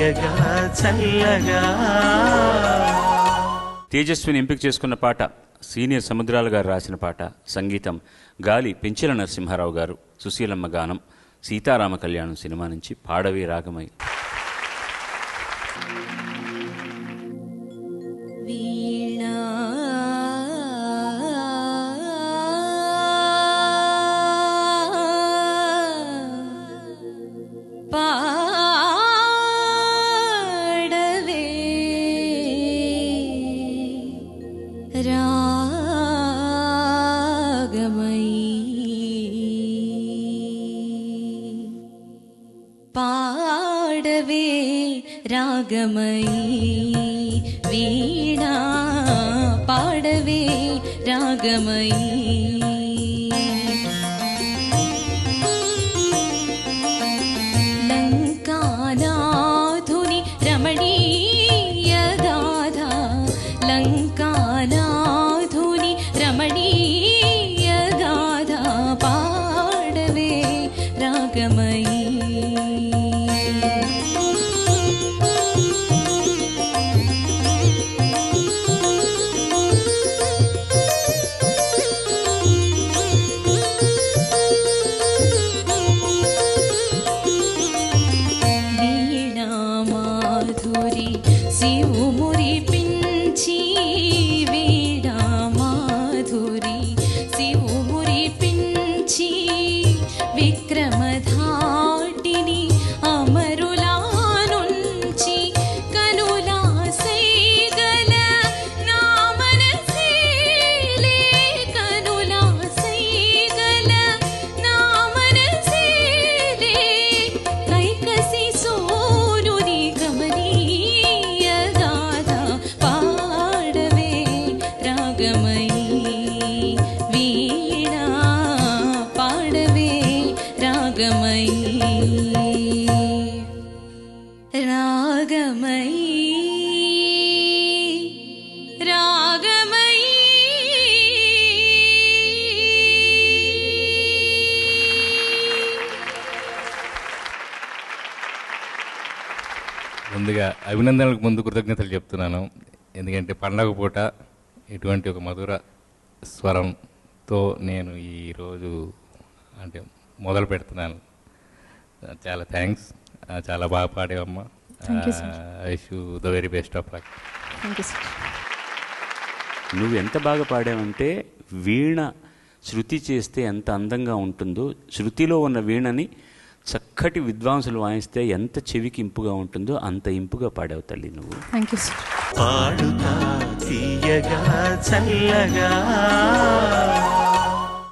తీయగా చల్లగా. తేజస్విని ఎంపిక చేసుకున్న పాట సీనియర్ సముద్రాల గారు రాసిన పాట సంగీతం గాలి పెంచిల నరసింహారావు గారు సుశీలమ్మ గానం సీతారామ కళ్యాణం సినిమా నుంచి పాడవి రాగమై. गमयी वीणा पाडवे रागमयी लङ्कानाधुनि रमणीयदा लङ्काना Vikram రాగమయీ రాగమయీ ముందుగా అభినందనలకు ముందు కృతజ్ఞతలు చెప్తున్నాను. ఎందుకంటే పండగ పూట ఇటువంటి ఒక మధుర స్వరంతో నేను ఈరోజు అంటే మొదలు పెడుతున్నాను చాలా థ్యాంక్స్. చాలా బాగా పాడేవమ్మా. Wish the very best of luck thank you sir నువ్వు ఎంత బాగా పాడావంటే వీణ శృతి చేస్తే ఎంత అందంగా ఉంటుందో శృతిలో ఉన్న వీణని చక్కటి విద్వాంసులు వాయిస్తే ఎంత చెవికి ఇంపుగా ఉంటుందో అంత ఇంపుగా పాడావు తల్లి నువ్వు. థ్యాంక్ యూ సార్ పాడుతా తీయగా చల్లగా.